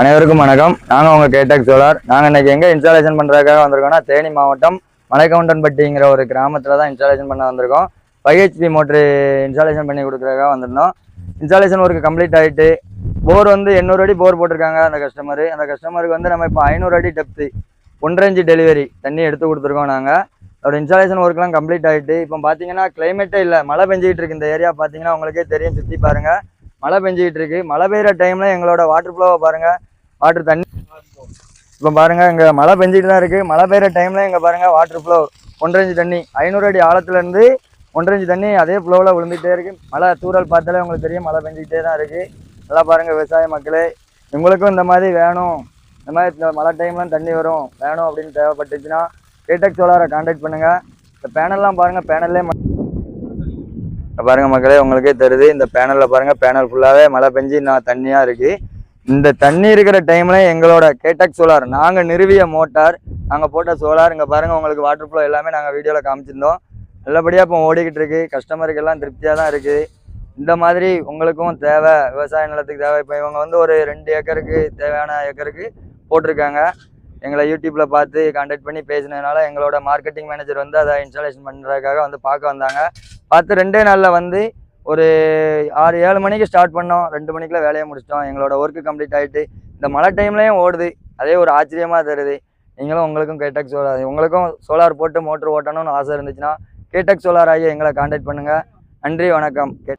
அனைவருக்கும் வணக்கம். நாங்கள் உங்கள் கேட்டாக் சோலார். நாங்கள் இன்னைக்கு எங்கே இன்ஸ்டாலேஷன் பண்ணுறதுக்காக வந்திருக்கோம்னா தேனி மாவட்டம் மலைக்கவுண்டன்பட்டிங்கிற ஒரு கிராமத்தில் தான் இன்ஸ்டாலேஷன் பண்ண வந்திருக்கோம். ஃபைவ் ஹெச்பி மோட்ரு இன்ஸ்டாலேஷன் பண்ணி கொடுக்குறதுக்காக வந்திருந்தோம். இன்ஸ்டாலேஷன் ஒர்க்கு கம்ப்ளீட் ஆகிட்டு போர் வந்து எண்ணூறு அடி போர் போட்டிருக்காங்க அந்த கஸ்டமர் அந்த கஸ்டமருக்கு வந்து நம்ம இப்போ ஐநூறு அடி டெப்த்து ஒன்றரை இன்ச்சு டெலிவரி தண்ணி எடுத்து கொடுத்துருக்கோம் நாங்கள் அதோட இன்ஸ்டாலேஷன் ஒர்க்லாம் கம்ப்ளீட் ஆகிட்டு இப்போ பார்த்தீங்கன்னா கிளைமேட்டே இல்லை மழை பெஞ்சிக்கிட்டு இருக்கு இந்த ஏரியா பார்த்தீங்கன்னா உங்களுக்கே தெரியும் சுற்றி பாருங்கள் மழை பெஞ்சிக்கிட்டு இருக்கு. மழை பெய்கிற டைமில் எங்களோட வாட்டர் ஃப்ளோவை பாருங்கள் வாட்டர் தண்ணி. இப்போ பாருங்கள் இங்கே மழை பெஞ்சிட்டு தான் இருக்குது மழை பெய்கிற டைமில் இங்கே பாருங்கள் வாட்டர் ஃப்ளோ ஒன்றரை தண்ணி. ஐநூறு அடி ஆழத்துலேருந்து ஒன்றரை தண்ணி அதே ஃப்ளோவில் விழுந்துட்டே இருக்குது மழை தூறல் பார்த்தாலே உங்களுக்கு தெரியும் மழை பெஞ்சிக்கிட்டே தான் இருக்குது நல்லா பாருங்கள் விவசாய மக்களே. உங்களுக்கும் இந்த மாதிரி வேணும். இந்த மாதிரி இந்த மழை டைம்லாம் தண்ணி வரும். வேணும் அப்படின்னு தேவைப்பட்டுச்சுன்னா கேடெக் சோலாரை காண்டாக்ட் பண்ணுங்கள் இந்த பேனல்லாம் பாருங்கள் பேனல்லே பாருங்கள் மக்களே உங்களுக்கே தெரியுது இந்த பேனலில் பாருங்கள் பேனல் ஃபுல்லாகவே மழை பெஞ்சு நான் தண்ணியாக இருக்குது இந்த தண்ணி இருக்கிற டைம்ல எங்களோட கேட்டக் சோலார் நாங்க நிறுவிய மோட்டார் நாங்க போட்ட சோலார் இங்க பாருங்க உங்களுக்கு வாட்டர் ஃப்ளோ எல்லாமே நாங்க வீடியோல காமிச்சிருந்தோம். நல்லபடியா இப்போ ஓடிக்கிட்டு இருக்கு. கஸ்டமருக்கு எல்லாம் திருப்தியா தான் இருக்கு. இந்த மாதிரி உங்களுக்கும் தேவை. விவசாய நிலத்துக்கு தேவை. இப்போ இவங்க வந்து ஒரு ரெண்டு ஏக்கருக்கு தேவையான ஏக்கருக்கு போட்டிருக்காங்க. எங்களை யூடியூப்ல பார்த்து கான்டாக்ட் பண்ணி பேசினதுனால எங்களோட மார்க்கெட்டிங் மேனேஜர் வந்து அதை இன்ஸ்டாலேஷன் பண்ணுறதுக்காக வந்து பார்க்க வந்தாங்க. பார்த்து ரெண்டே நாளில் வந்து ஒரு ஆறு ஏழு மணிக்கு ஸ்டார்ட் பண்ணோம். ரெண்டு மணிக்கெலாம் வேலையை முடிச்சிட்டோம். எங்களோட ஒர்க்கு கம்ப்ளீட் ஆகிட்டு இந்த மழை டைம்லேயும் ஓடுது. அதே ஒரு ஆச்சரியமாக தருது நீங்களும் உங்களுக்கும் கேடெக் சோலார் உங்களுக்கும் சோலார் போட்டு மோட்டர் ஓட்டணும்னு ஆசை இருந்துச்சுன்னா கேடெக் சோலார் ஆகி எங்களை கான்டாக்ட் பண்ணுங்கள் நன்றி வணக்கம். கே